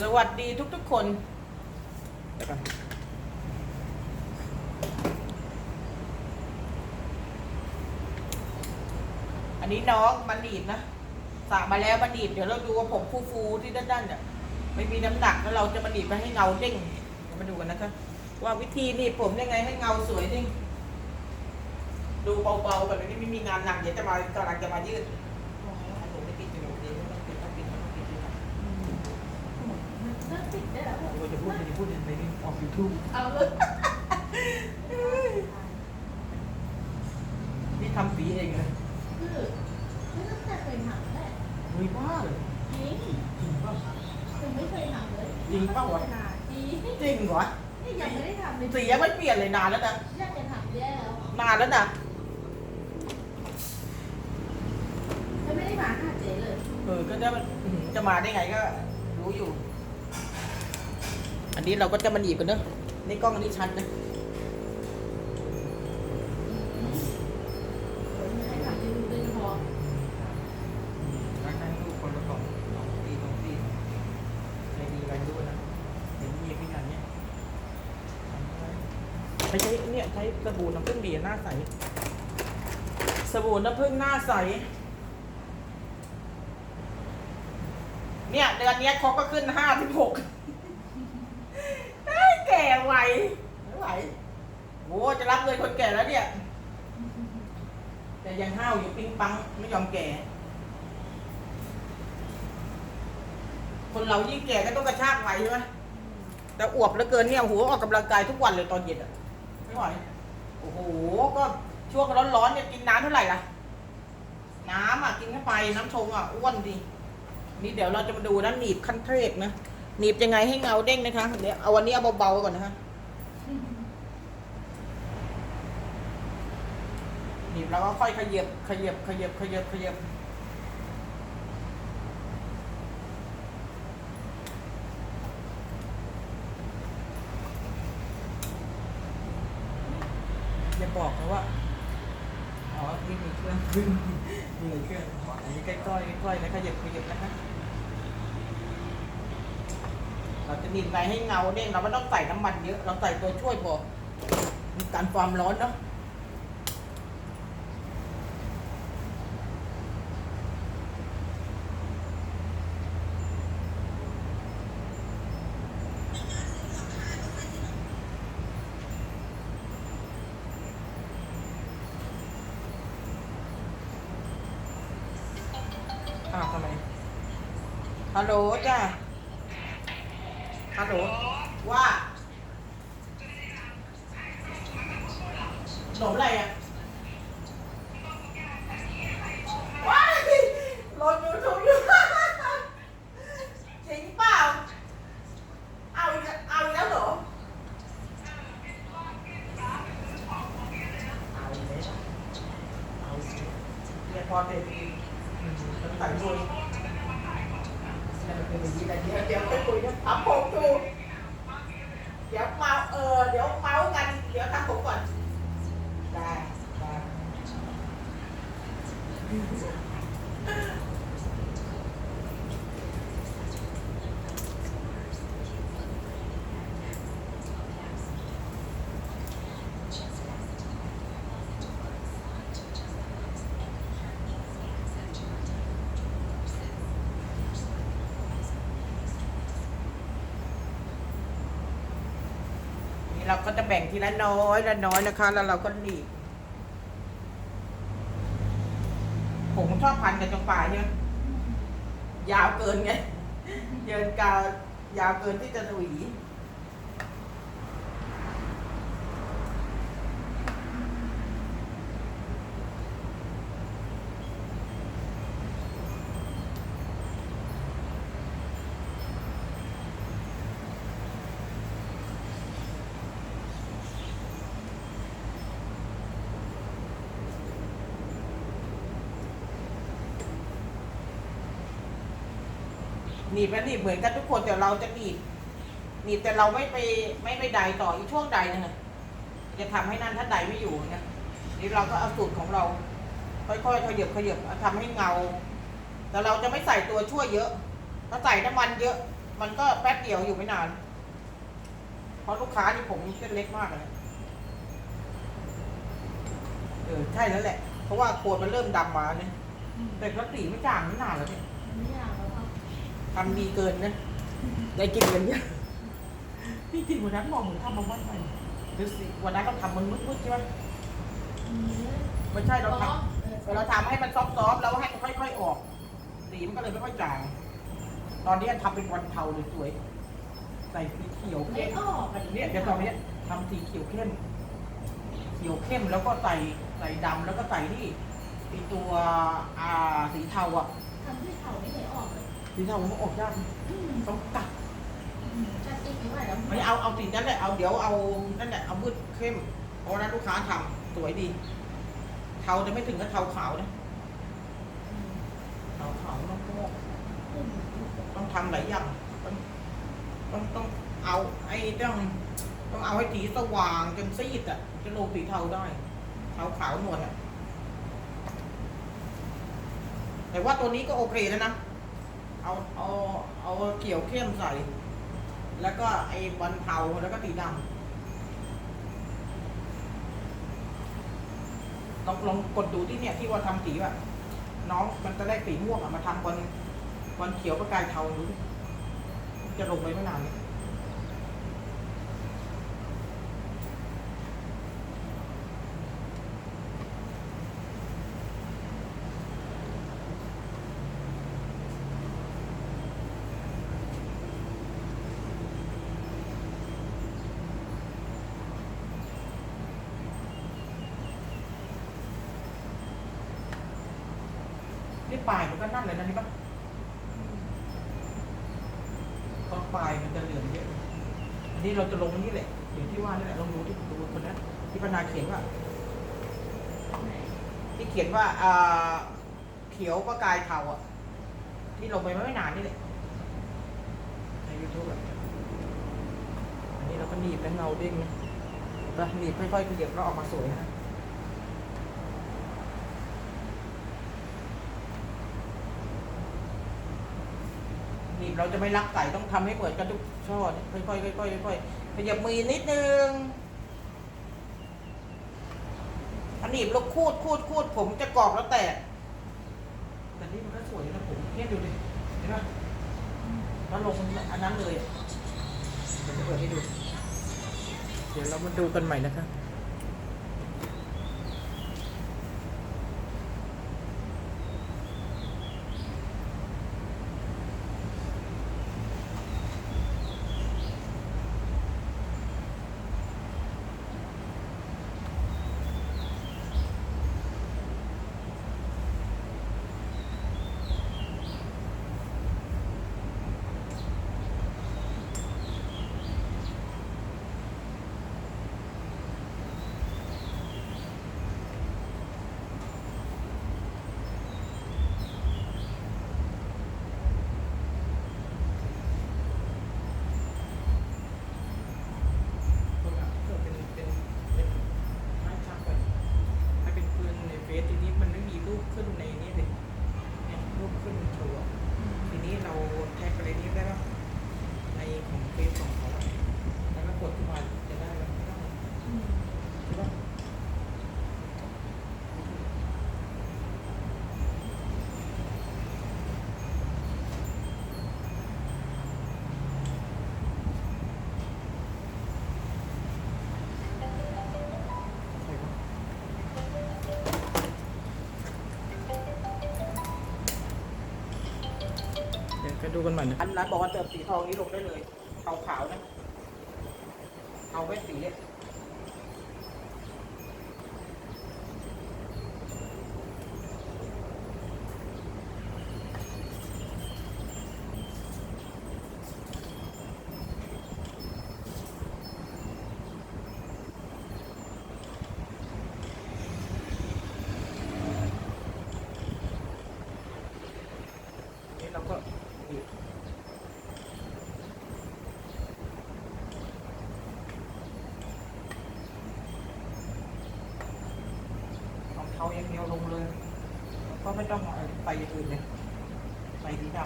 สวัสดีทุกๆคนเดี๋ยวก่อนอันนี้น้องมันหนีบนะสระมาแล้วมันหนีบเดี๋ยวเราดูว่าผมฟูๆที่ด้านๆเนี่ยไม่มีน้ำหนักแล้วเราจะมาหนีบไปให้เงาเด้งเดี๋ยวมาดูกันนะคะว่าวิธีหนีบผมยังไงให้เงาสวยเด้งดูเบาๆแบบนี้ไม่มีงานหนักเดี๋ยวจะมากำลังจะมายืดหนูไม่ปิดจมูกดีไม่ต้องปิดต้องปิดต้องปิดดีกว่า น่าติดได้แล้วโอ้ยอย่าพูดอย่าพูดในนี้ออกยูทูบเอาเลยนี่ทำสีเองเลยคือไม่ตั้งแต่เคยทำแหละเฮ้ยบ้าเลยจริงจริงป่ะยังไม่เคยทำเลยจริงเปล่าวะจริงจริงเหรอนี่ยังไม่ได้ทำเลยสียังไม่เปลี่ยนเลยนานแล้วนะอยากจะทำแย่แล้วนานแล้วนะจะไม่ได้มาหาเจ๊เลยเออก็จะมันอื้อหือจะมาได้ไงก็รู้อยู่ อันนี้เราก็จะมาหนีบกันเนอะในกล้องอันนี้ชัดนะให้ทำให้ดูด้วยเฉพาะรักให้ลูกคนละสองสองปีสองปีใจดีกันด้วยนะเห็นมีพี่กันเนี่ยใช้ใช้เนี่ยใช้สบู่น้ำผึ้งดีหน้าใส สบู่น้ำผึ้งหน้าใส เนี่ยเดือนเนี้ยเขาก็ขึ้นห้าสิบหกแก่ไวไม่ไหวโอ้จะรับเลยคนแก่แล้วเนี่ย แต่ยังห้าวอยู่ปิ๊งปังไม่ยอมแก่ คนเรายิ่งแก่ก็ต้องกระชากไหวใช่ไหมแต่อวบเหลือเกินเนี่ยหัวออกกำลังกายทุกวันเลยตอนเย็นอะไม่ไหวโอ้โหก็ช่วงร้อนๆเนี่ยกินน้ำเท่าไหร่ล่ะ น้ำอะกินเข้าไปน้ำชงอะอ้วนดีนี่เดี๋ยวเราจะมาดูนะหนีบขั้นเทพนะ หนีบยังไงให้เงาเด้งนะคะเดี๋ยวเอาวันนี้เอาเบาๆก่อนนะคะหนีบแล้วก็ค่อยขยับขยับขยับขยับขยับอย่าบอกนะว่าอ๋อนี่มีเครื่องมีเครื่องอ๋ออันนี้ใกล้ๆใกล้ๆนะขยับขยับนะคะ เราจะดินไปให้เงาเด้งเราไม่ต้องใส่น้ำมันเยอะ เราใส่ตัวช่วยพอมีการความร้อนเนาะอ้าวทำไมฮัลโหลจ้า ฮัลโหลว่าขนมอะไรอะว้ายลงยูทูบอยู่จริงเปล่า เอาอีกแล้วเอาอีกแล้วเหรอเอาอีกแล้วเอาอีกแล้วเนี่ยพอเด็กอืมต้องใส่ด้วย เดี๋ยวเดี๋ยวไปคุยนะทำผมดูเดี๋ยวเมาเออเดี๋ยวเมาส์กัน เดี๋ยวทำผมก่อน ได้ได้ ก็จะแบ่งทีละน้อยละน้อยนะคะ แล้วเราก็หนีบผมชอบพันกับจงป่าใช่ไหมยาวเกินไงเยินกาวยาวเกินที่จะหวี หนีบและหนีบเหมือนกันทุกคนแต่เราจะหนีบหนีบแต่เราไม่ไปไม่ไปใดต่ออีกช่วงใดนึงจะทำให้นั่นถ้าใดไม่อยู่นะนี่เราก็เอาสูตรของเรา ค่อยๆขยับขยับเอาทำให้เงา แต่เราจะไม่ใส่ตัวช่วยเยอะ ถ้าใส่น้ำมันเยอะ มันก็แป๊บเดียวอยู่ไม่นาน เพราะลูกค้านี่ผมเส้นเล็กมากเลยเออใช่แล้วแหละ เพราะว่าโคนมันเริ่มดำมาเนี่ยแต่ก็สีไม่จางไม่นานแล้วเนี่ยไม่อยากแล้ว ทำดีเกินนะ ได้กินกันเยอะพี่จริงวันนั้นมองเหมือนทำมาวันไปดูสิวันนั้นเราทำมันมืดๆใช่ไหมอืมไม่ใช่เราทอ๋อเออำเราทำให้มันซอฟต์ๆแล้วให้มันค่อย ๆออก สีมันก็เลยไม่ค่อยจาง ตอนนี้ทำเป็นวันเทาเลยสวย ใส่สีเขียวไม่เข้มออกอะเนี่ยเดี๋ยวตอนนี้ทำสีเขียวเข้ม เขียวเข้มแล้วก็ใส่ใส่ดำแล้วก็ใส่ที่ไอตัวอ่าสีเทาอะทำให้เขาไม่ไหนออกเลย สีเทามันออกยากอืมต้องตัดอืมจัดอีกไม่ไหวแล้วไม่เอาเอาสีนั้นแหละเอาเดี๋ยวเอานั่นแหละเอามืดเข้มเพราะว่านั้นลูกค้าทำสวยดี เทาจะไม่ถึงกับเทาขาวนะอืมเทาขาวต้องพวกอืมต้องทำหลายอย่างต้องต้องต้องเอาไอ้ต้องต้องเอาให้สีสว่างจนซีดอะจะลงสีเทาได้เทาขาวนวลอะแต่ว่าตัวนี้ก็โอเคแล้วนะ เอาเอาเอาเขียวเข้มใส่ แล้วก็ไอ้บอลเทาแล้วก็สีดำลองลองกดดูที่เนี่ยที่ว่าทำสีอะน้องมันจะได้สีม่วงอะมาทำบอลบอลเขียวประกายเทาดูจะลงไปไม่นานเลย นี่ปลายมันก็นั่นเลยนะนี่ปะตอนปลายมันจะเหลืองเยอะ อันนี้เราจะลงนนี้แหละอย่างที่ว่านี่แหละลองดูที่ดูคนนั้นที่ปนาเขียนว่า ที่เขียนว่าอ่าเขียวประกายเทาอะ ที่ลงไปไม่นานนี่แหละในยูทูบอะอันนี้เราก็หนีบแล้วเงาเด้งนะเห็นปะหนีบค่อยๆขยับแล้วออกมาสวยนะหนีบ เราจะไม่รักไก่ต้องทำให้เหมือนกันทุกช่อค่อยๆค่อยๆค่อยๆขยับมือนิดนึงอันนี้เราคูดคูดคูดผมจะกรอบแล้วแตกแต่นี่มันก็สวยนะผมเนี่ยดูดิเห็นไหมแล้วลงอันนั้นเลยเดี๋ยวจะเปิดให้ดู เดี๋ยวเรามาดูกันใหม่นะคะ ดูกันใหม่นะอันนั้นบอกว่าเติมสีทองนี้ลงได้เลยขาขาวๆนะเอาไว้สีเนี่ย นี่เราก็บีบของเขาอย่างเดียวลงเลย ก็ไม่ต้องเอาไปอื่นเลยใส่สีด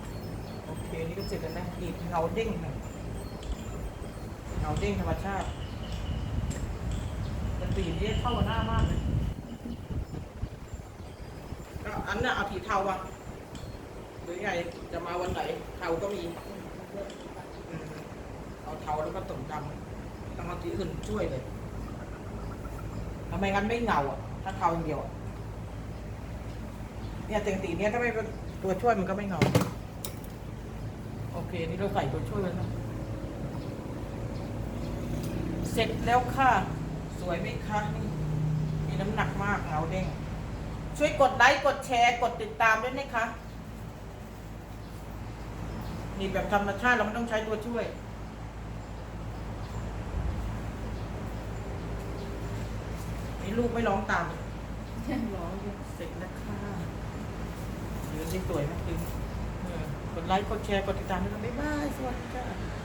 ำโอเคนี่ก็เสร็จแล้วนะดีดเงาเด้งหน่อยเงาเด้งธรรมชาติแต่สีนี้เข้ากับหน้ามากเลยก็อันน่ะเอาสีเทามาหรือไงจะมาวันไหนเทาก็มีอืมเอาเทาแล้วก็ตกดำต้องเอาสีอื่นช่วยเลยทำไมงั้นไม่เงาอะถ้าเทาอย่างเดียวอะ เนี่ยแต่งสีเนี้ยถ้าไม่เป็นตัวช่วยมันก็ไม่เงาโอเค นี่เราใส่ตัวช่วยแล้วนะเสร็จแล้วค่ะ สวยไหมคะนี่มีน้ำหนักมากเงาเด้งช่วยกดไลค์กดแชร์กดติดตามด้วยนะคะนี่แบบธรรมชาติเราไม่ต้องใช้ตัวช่วย นี่ลูกไม่ร้องตามร้องอยู่เสร็จแล้วค่ะ ยืนได้สวยมากจริงเอกดไลค์ กดแชร์ กดติดตามด้วยนะบ๊ายบาย สวัสดีค่ะ